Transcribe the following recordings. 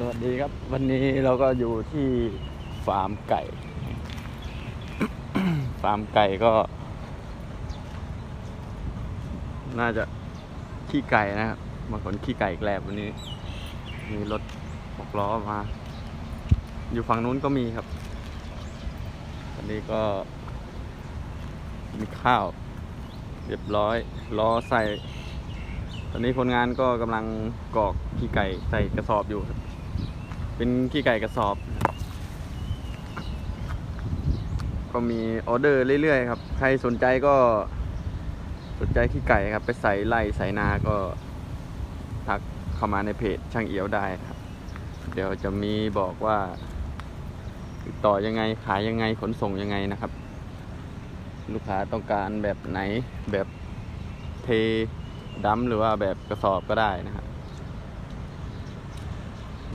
สวัสดีครับ วันนี้เราก็อยู่ที่ฟาร์มไก่ ฟาร์มไก่ก็ น่าจะขี้ไก่นะครับมาขนขี้ไก่อีกล้ววันนี้ มีรถหกล้อมา อยู่ฝั่งนู้นก็มีครับวันนี้ก็มีข้าว เรียบร้อยล้อใส่ตอนนี้คนงานก็กำลังกอกขี้ไก่ใส่กระสอบอยู่ครับ เป็นขี้ไก่กระสอบ ก็มีออเดอร์เรื่อยๆครับ ใครสนใจก็ สนใจขี้ไก่ครับ ไปใส่ไล่ใส่นาก็ทักเข้ามาในเพจช่างเอียวได้ครับ เดี๋ยวจะมีบอกว่าติดต่อยังไงขายยังไงขนส่งยังไงนะครับ ลูกค้าต้องการแบบไหนแบบเทดัมหรือว่าแบบกระสอบก็ได้นะครับ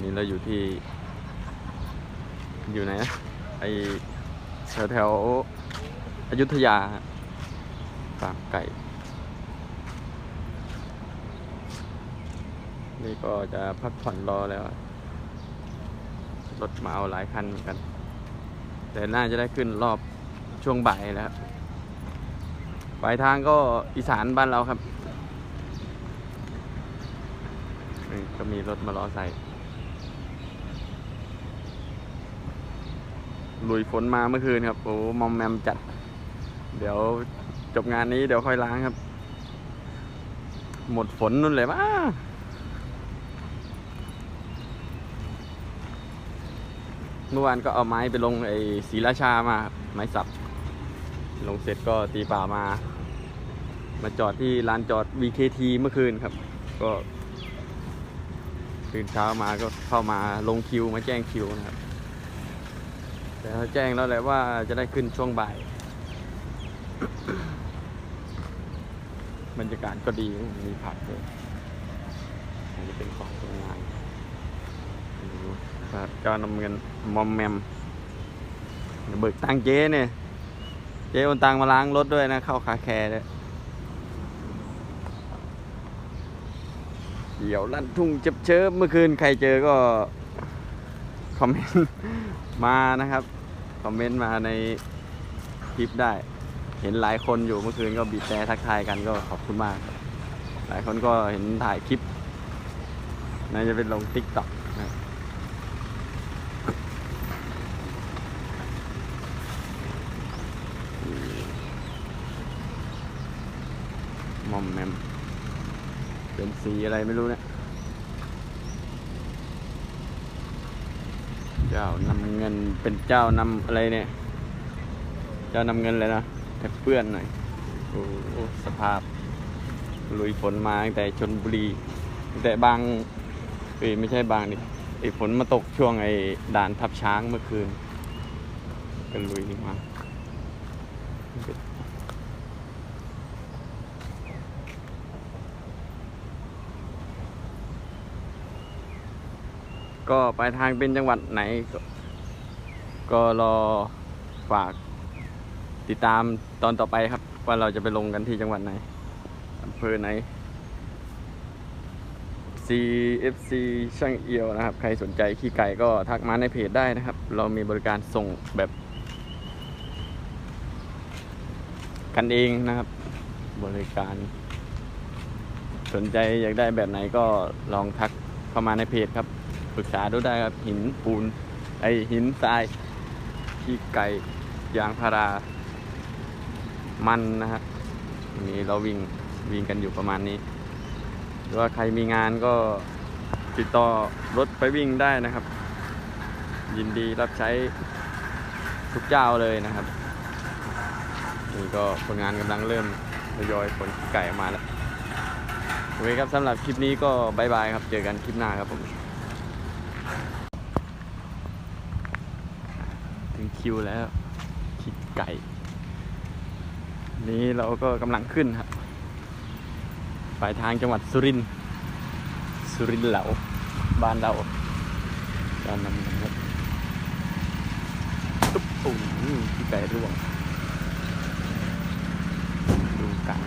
นี่เราอยู่ที่ อยู่ไหนไอแถวแถวอยุธยาฟาร์มไก่ นี่ก็จะพักผ่อนรอแล้ว รถมาเอาหลายคันเหมือนกัน แต่น่าจะได้ขึ้นรอบช่วงบ่ายแล้วครับปลายทางก็อีสานบ้านเราครับ ก็มีรถมารอใส่ ลุยฝนมาเมื่อคืนครับโอ้มอมแมมจัด เดี๋ยวจบงานนี้เดี๋ยวค่อยล้างครับ หมดฝนนู่นเลยว้าเมื่อวานก็เอาไม้ไปลงไอ้ศรีราชามาครับไม้สับ ลงเสร็จก็ตีป่ามา มาจอดที่ลานจอด VKT เมื่อคืนครับ ก็ตื่นเช้ามาก็เข้ามาลงคิวมาแจ้งคิวนะครับ แต่เขาแจ้งแล้วแหละว่าจะได้ขึ้นช่วงบ่าย บรรยากาศก็ดีมีผักด้วยอันนี้เป็นของโรงงานดูครับเจ้านำเงินมอมแมมเบิกตังเจ๊เนี่ย เจ๊โอนตังมาล้างรถด้วยนะ เข้าคาแคร์ด้วยเดี๋ยวลั่นทุ่งเจ็บเชิบเมื่อคืนใครเจอก็ คอมเมนต์มานะครับคอมเมนต์มาในคลิปได้ เห็นหลายคนอยู่เมื่อคืนก็บีบแต่ทักทายกันก็ขอบคุณมาก หลายคนก็เห็นถ่ายคลิปน่าจะเป็นลงติ๊กต็อกมอมแมมเป็นสีอะไรไม่รู้เนี่ย จ้านำเงินเป็นเจ้านำอะไรเนี่ย เจ้านำเงินเลยนะแต่เปื้อนหน่อยโอ้สภาพ ลุยฝนมาตั้งแต่ชนบุรีตั้งแต่บางเอ้ยไม่ใช่บางดิไอ้ฝนมาตกช่วงไอ้ด่านทับช้างเมื่อคืนก็ลุยมา ก็ปลายทางเป็นจังหวัดไหน ก็รอฝากติดตามตอนต่อไปครับ ว่าเราจะไปลงกันที่จังหวัดไหนอำเภอไหน CFC ช่างเอียวนะครับ ใครสนใจขี้ไก่ก็ทักมาในเพจได้นะครับ เรามีบริการส่งแบบ กันเองนะครับ บริการ สนใจอยากได้แบบไหนก็ลองทักเข้ามาในเพจครับ ปรึกษาดูได้ครับ หินปูน ไอหินทรายขี้ไก่ยางพารา มันนะฮะวันนี้เราวิ่งวิ่งกันอยู่ประมาณนี้ หรือว่าใครมีงานก็ติดต่อรถไปวิ่งได้นะครับ ยินดีรับใช้ทุกเจ้าเลยนะครับ นี่ก็คนงานกำลังเริ่มทยอยขนไก่ออกมาแล้วโอเคครับสำหรับคลิปนี้ก็บายบายครับ เจอกันคลิปหน้าครับผม ถึง คิวแล้วคิดไก่ นี้เราก็กำลังขึ้นครับปลายทางจังหวัดสุรินทร์สุรินทร์เหลาบ้านเราการนำเงินครับตุ๊บปุ่มที่ไก่ร่วง ดูกัน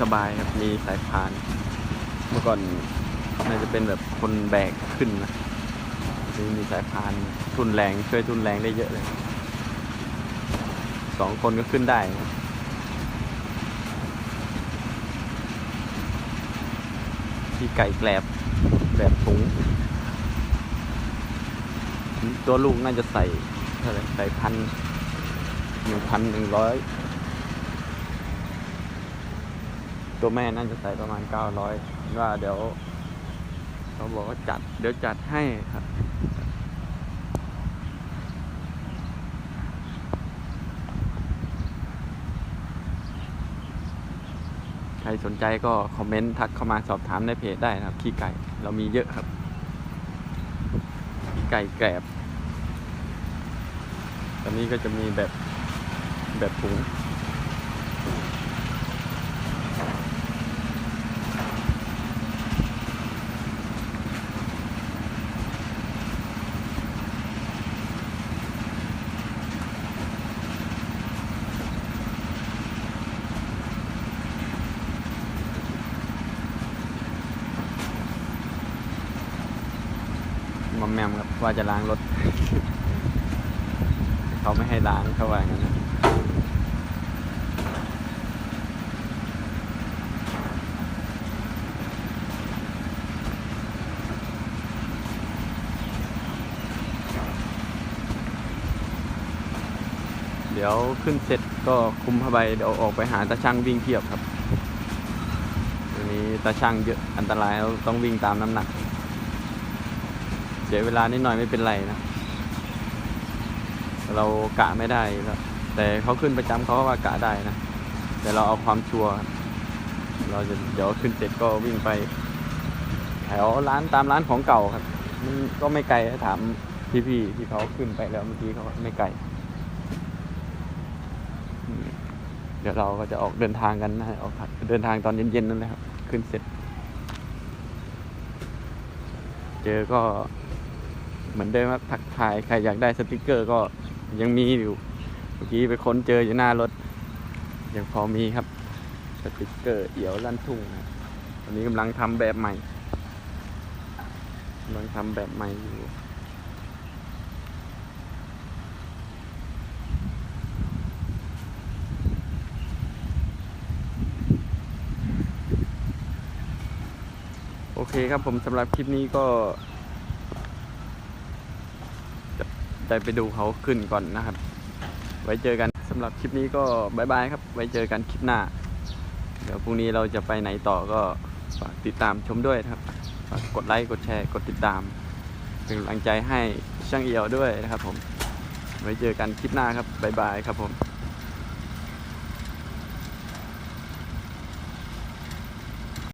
สบายครับมีสายพาน เมื่อก่อนน่าจะเป็นแบบคนแบกขึ้นนะนี่มีสายพานทุนแรงช่วยทุนแรงได้เยอะเลยสองคนก็ขึ้นได้นะที่ไก่แกลบแบบถุงตัวลูกน่าจะใส่เท่าไหร่ใส่พันหนึ่งพันหนึ่งร้อย ตัวแม่น่าจะใส่ประมาณเก้าร้อยว่าเดี๋ยวเขาบอกว่าจัด เดี๋ยวจัดให้ครับ ใครสนใจก็คอมเมนต์ทักเข้ามาสอบถามในเพจได้นะครับ ขี้ไก่เรามีเยอะครับ ขี้ไก่แกรบตอนนี้ก็จะมีแบบแบบถุง มอมแมมครับว่าจะล้างรถ เขาไม่ให้ล้างเขาว่าอย่างนั้นเดี๋ยวขึ้นเสร็จก็คุมผ้าใบเดี๋ยวออกไปหาตาช่างวิ่งเทียบครับทีนี้ตาช่างเยอะอันตรายเราต้องวิ่งตามน้ำหนัก เสียเวลานิดหน่อยไม่เป็นไรนะ เรากะไม่ได้แล้วแต่เขาขึ้นประจำเขาว่ากะได้นะ แต่เราเอาความชัวร์เราจะเดี๋ยวขึ้นเสร็จก็วิ่งไปแถวร้านตามร้านของเก่าครับ มันก็ไม่ไกลถามพี่ๆที่เขาขึ้นไปแล้วเมื่อกี้เขาไม่ไกลเดี๋ยวเราก็จะออกเดินทางกันนะออกเดินทางตอนเย็นๆนั่นแหละครับ ขึ้นเสร็จ เจอก็ เหมือนเดิมครับทักทายใครอยากได้สติกเกอร์ก็ยังมีอยู่เมื่อกี้ไปค้นเจออยู่หน้ารถ ยังพอมีครับ สติกเกอร์เอี่ยวลั่นทุ่งนะตอนนี้กำลังทำแบบใหม่กำลังทำแบบใหม่อยู่โอเคครับผมสำหรับคลิปนี้ก็ ได้ไปดูเขาขึ้นก่อนนะครับ ไว้เจอกันสำหรับคลิปนี้ก็บายบายครับ ไว้เจอกันคลิปหน้า เดี๋ยวพรุ่งนี้เราจะไปไหนต่อก็ฝากติดตามชมด้วยนะครับฝากกดไลค์กดแชร์กดติดตาม เป็นกำลังใจให้ช่างเอียวด้วยนะครับผม ไว้เจอกันคลิปหน้าครับบายบายครับผม